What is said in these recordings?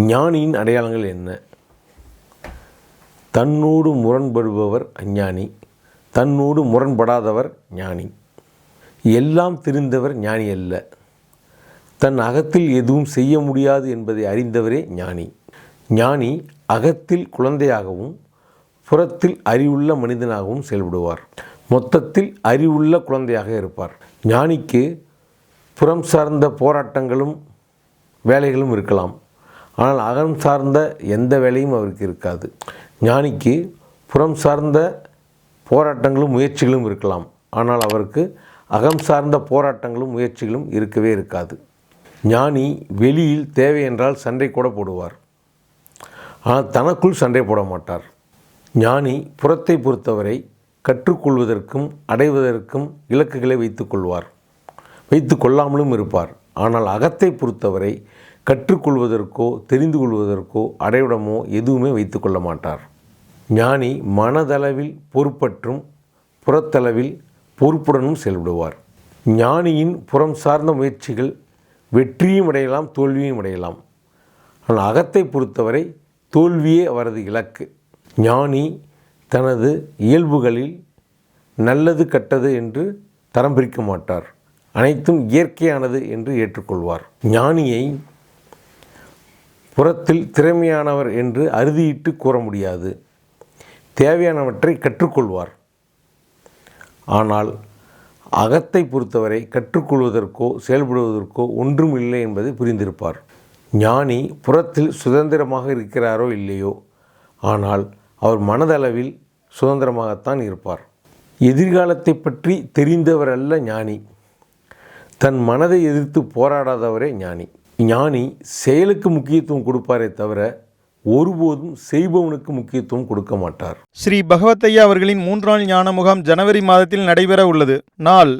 ஞானியின் அடையாளங்கள் என்ன? தன்னோடு முரண்படுபவர் அஞ்ஞானி தன்னோடு முரண்படாதவர் ஞானி. எல்லாம் தெரிந்தவர் ஞானி அல்ல. தன் அகத்தில் எதுவும் செய்ய முடியாது என்பதை அறிந்தவரே ஞானி. ஞானி அகத்தில் குழந்தையாகவும் புறத்தில் அறிவுள்ள மனிதனாகவும் செயல்படுவார். மொத்தத்தில் அறிவுள்ள குழந்தையாக இருப்பார். ஞானிக்கு புறம் சார்ந்த போராட்டங்களும் வேலைகளும் இருக்கலாம். ஆனால் அகம் சார்ந்த எந்த வேலையும் அவருக்கு இருக்காது. ஞானிக்கு புறம் சார்ந்த போராட்டங்களும் முயற்சிகளும் இருக்கலாம். ஆனால் அவருக்கு அகம் சார்ந்த போராட்டங்களும் முயற்சிகளும் இருக்கவே இருக்காது. ஞானி வெளியில் தேவை என்றால் சண்டை கூட போடுவார். ஆனால் தனக்குள் சண்டை போட மாட்டார். ஞானி புறத்தை பொறுத்தவரை கற்றுக்கொள்வதற்கும் அடைவதற்கும் இலக்குகளை வைத்துக்கொள்வார் வைத்து கொள்ளாமலும் இருப்பார். ஆனால் அகத்தை பொறுத்தவரை கற்றுக்கொள்வதற்கோ தெரிந்து கொள்வதற்கோ அடைவிடமோ எதுவுமே வைத்துக்கொள்ள மாட்டார். ஞானி மனதளவில் பொறுப்பற்றும் புறத்தளவில் பொறுப்புடனும் செயல்படுவார். ஞானியின் புறம் சார்ந்த முயற்சிகள் வெற்றியும் அடையலாம் தோல்வியும் அடையலாம். ஆனால் அகத்தை பொறுத்தவரை தோல்வியே அவரது இலக்கு. ஞானி தனது இயல்புகளில் நல்லது கெட்டது என்று தரம் பிரிக்க மாட்டார். அனைத்தும் இயற்கையானது என்று ஏற்றுக்கொள்வார். ஞானியை புறத்தில் திறமையானவர் என்று அறுதியிட்டு கூற முடியாது. தேவையானவற்றை கற்றுக்கொள்வார். ஆனால் அகத்தை பொறுத்தவரை கற்றுக்கொள்வதற்கோ செயல்படுவதற்கோ ஒன்றும் இல்லை என்பதை புரிந்திருப்பார். ஞானி புறத்தில் சுதந்திரமாக இருக்கிறாரோ இல்லையோ? ஆனால் அவர் மனதளவில் சுதந்திரமாகத்தான் இருப்பார். எதிர்காலத்தை பற்றி தெரிந்தவர் அல்ல ஞானி. தன் மனதை எதிர்த்து போராடாதவரே ஞானி. ஞானி செயலுக்கு முக்கியத்துவம் கொடுப்பாரே தவிர ஒருபோதும் செய்பவனுக்கு முக்கியத்துவம் கொடுக்க மாட்டார். ஸ்ரீ பகவத்தையா அவர்களின் மூன்றாள் ஞான முகாம் ஜனவரி மாதத்தில் நடைபெற உள்ளது. நாள்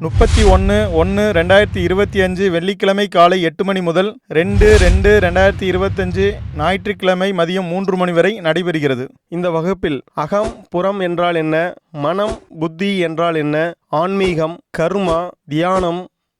முப்பத்தி ஒன்று ஒன்று ரெண்டாயிரத்தி இருபத்தி அஞ்சு வெள்ளிக்கிழமை காலை எட்டு மணி முதல் ரெண்டு ரெண்டு ரெண்டாயிரத்தி இருபத்தஞ்சு ஞாயிற்றுக்கிழமை மதியம் மூன்று மணி வரை நடைபெறுகிறது. இந்த வகுப்பில் அகம் புறம் என்றால் என்ன மனம் புத்தி என்றால் என்ன ஆன்மீகம் கர்மா தியானம்